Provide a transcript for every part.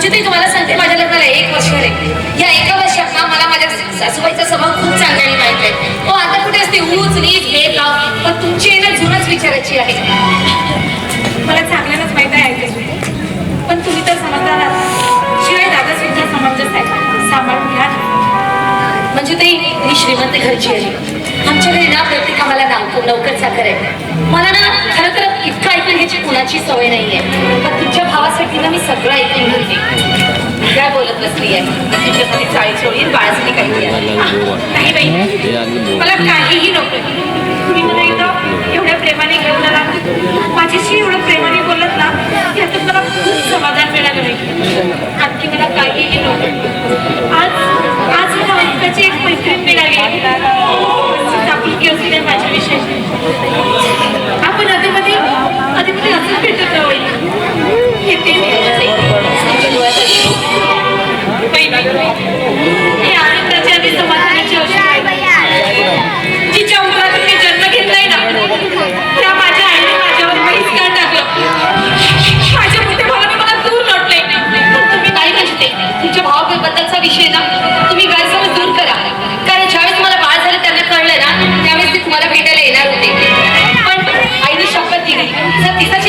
म्हणजे ते तुम्हाला सांगते माझ्या लग्नाला एक वर्ष झाले. या एका वर्षात ना मला माझ्या सासूबाईचा स्वभाव खूप चांगल्याने माहीत आहे. हो आता कुठे असते? ऊच नीच भेदभाव. पण तुमची आहे ना जुनच विचारायची आहे. मला चांगल्यानंच माहीत आहे ऐकायचं पण तुम्ही तर समजदार शिवाय दादा सुद्धा समजत आहे. सांभाळून घ्या. म्हणजे ते मी श्रीमंत घरची आहे. आमच्या घरी ना प्रत्येक आम्हाला नौकर नौकर चाकर आहे. मला ना खरं तर इतकं ऐकून घ्यायची कुणाची सवय नाहीये. पण तुमच्या भावासाठी ना मी सगळं ऐकून घेते. काय बोलत बसली आहे तुमच्यासाठी चाळीस होईल बाळासाठी काही. नाही. बाई. मला काहीही नको. तुम्ही मला एकदा एवढ्या प्रेमाने घेऊन आला माझ्याशी एवढं प्रेमाने बोलत ना यातून मला खूप समाधान मिळालं नाही आणखी मला काहीही नको. आज आज मला अंकाची एक मैत्रीण मिळाली. बद्दलचा विषय ना तुम्ही गैरसमज दूर करा. कारण ज्यावेळेस मला बाळ झालं त्यांना कळलं ना त्यावेळेस ते तुम्हाला भेटायला येणार होते. पण आईने शपथ दिली. जर तिचा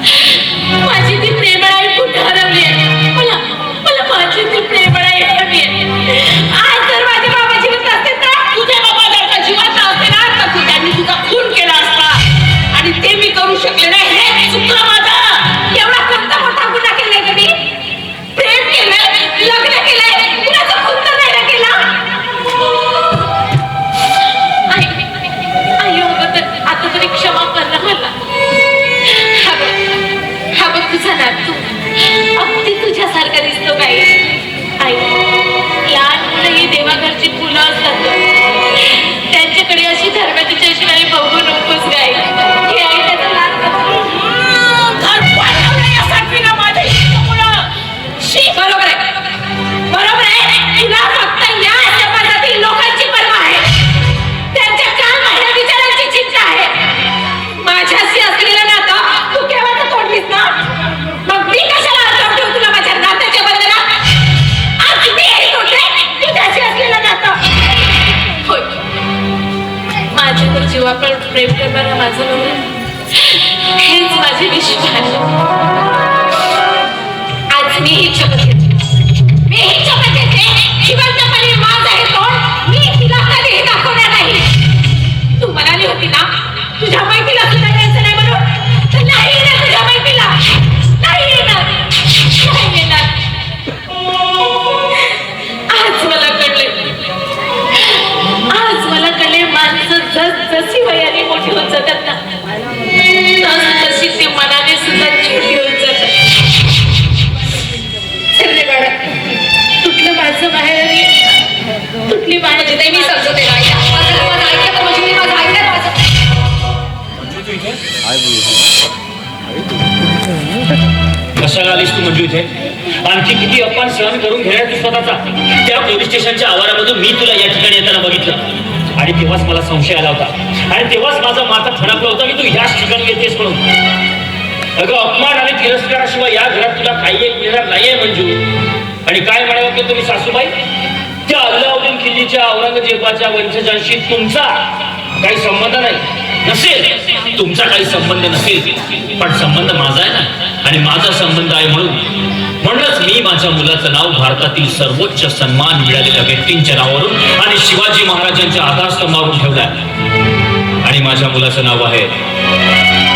Thank you. आलीस आणखी किती अपमान सहन करून घेणार तू स्वतःचा. त्या पोलीस स्टेशनच्या आवारामधून मी तुला या ठिकाणी येताना बघितलं. आणि तेव्हाच मला संशय आला होता. आणि तेव्हाच माझा माता थडकला होता की तू याच ठिकाणी येतेस म्हणून. अगं अपमान आणि तिरस्काराशिवाय या घरात तुला काही एक मिळणार नाहीये मंजू. आणि काय म्हणावं की तुम्ही सासूबाई? त्या अल्लाउद्दीन खिल्लीच्या औरंगजेबाच्या वंशजांशी तुमचा काही संबंध नाही. नसेल. तुमचा काही संबंध नसेल. पण संबंध माझा आहे ना. आणि माझा संबंध आहे म्हणून. म्हणूनच मी माझ्या मुलाचं नाव भारतातील सर्वोच्च सन्मान मिळालेल्या व्यक्तींच्या नावावरून आणि शिवाजी महाराजांच्या आधारस्तंभावरून ठेवलाय. आणि माझ्या मुलाचं नाव आहे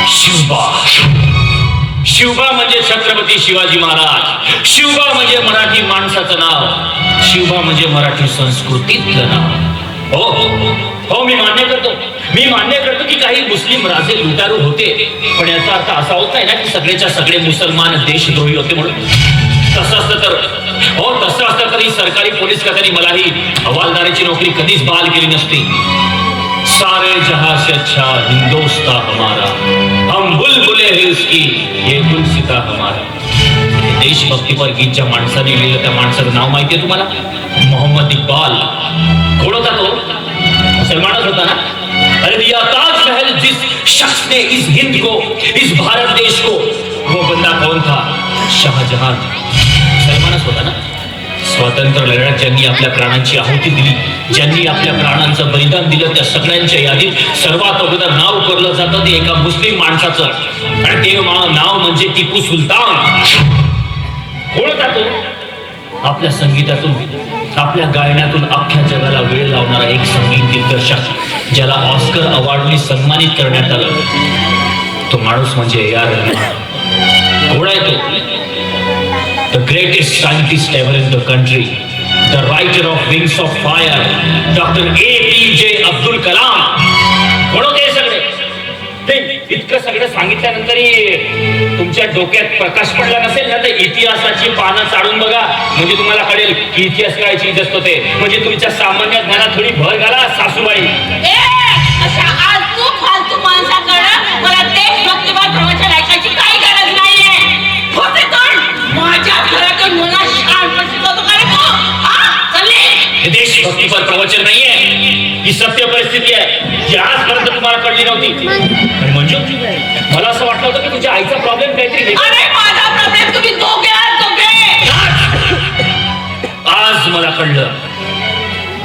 शिवबा. शिवबा म्हणजे छत्रपती शिवाजी महाराज. शिवबा म्हणजे मराठी माणसाचं नाव. शिवबा म्हणजे मराठी संस्कृतीतलं नाव. हो. हो मी मान्य करतो. मी मान्य करतो की काही मुस्लिम राजे लुटारू होते पण याचा अर्थ असा होत नाही ना की सगळेच्या सगळे मुसलमान देशद्रोही होते म्हणून. तसं असतं तर हो तसं असतं तरी सरकारी पोलीस खात्याने मलाही हवालदाराची नोकरी कधीच बहाल केली नसती. सारे जहां से अच्छा हिंदोस्ता हमारा हम बुलबुले हैं उसकी ये गुलसिता हमारा. हे देशभक्तीपर गीतच्या माणसाने लिहिलं त्या माणसाचं नाव माहितीये तुम्हाला? मोहम्मद इक्बाल. कोण होता तो? मुसलमानच होता ना? अरे दिया ताजमहल जिस शख्स ने इस हिंद को इस भारत देश को वो बंदा कौन था? शाहजहां। सलमानच होता ना? स्वातंत्र्य लढ्यात ज्यांनी आपल्या प्राणांची आहुती दिली ज्यांनी आपल्या प्राणांचं बलिदान दिलं त्या सगळ्यांच्या यादीत सर्वात अगोदर नाव करलं जातं ते एका मुस्लिम माणसाचं. आणि ते मा- नाव म्हणजे टिपू सुलतान. कोण होता तो? आपल्या संगीतातून. आपल्या गायनातून अख्ख्या जगाला वेळ लावणारा एक संगीत दिग्दर्शक ज्याला ऑस्कर अवॉर्डने सन्मानित करण्यात आलं. तो माणूस म्हणजे या आर रहमान. कोण आहे तो? The greatest the ever in the of the writer of Wings of Fire, Dr. Abdul Kalam कोण होते? इतकं सगळं सांगितल्यानंतरही तुमच्या डोक्यात प्रकाश पडला नसेल? ना तर इतिहासाची पानं चाडून बघा. म्हणजे तुम्हाला कळेल की इतिहास काय चीज असतो ते. म्हणजे तुमच्या सामान्य ज्ञानात थोडी भर घाला सासूबाई.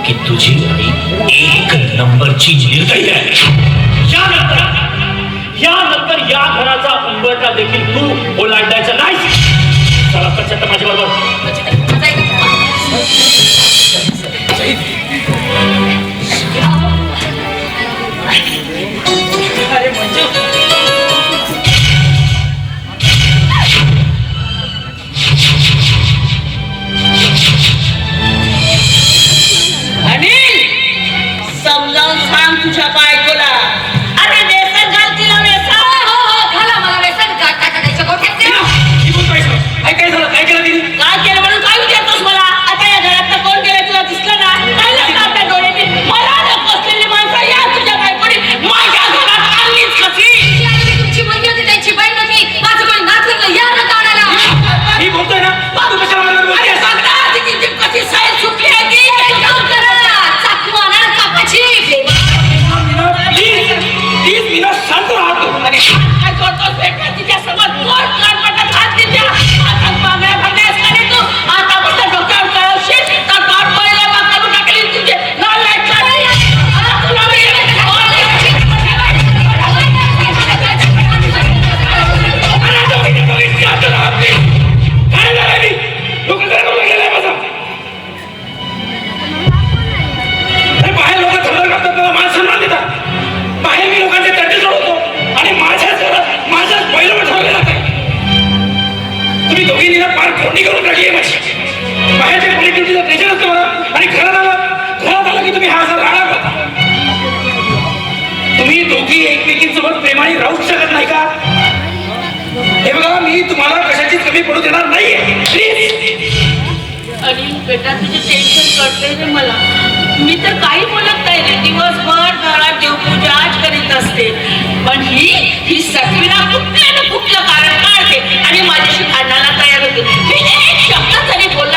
की तुझी आई एक नंबरची निर्दयी आहे. यानंतर यानंतर या घराचा उंबरटा देखील तू ओलांडायचा नाही चला पश्चात माझ्या बरोबर तुम्ही एकमेकींसोबत प्रेमाने राहूच शकत नाही का? हे बघा मी तुम्हाला कशाची कमी पडू देणार नाही मी तर काही बोलत नाही रे. दिवसभर घरात देवपूजा आज करीत असते. पण ही ही सखीला कुठल्या ना कुठलं कारण काढते आणि माझ्याशी भांडायला तयार होते. मी एक शब्द तरी बोलला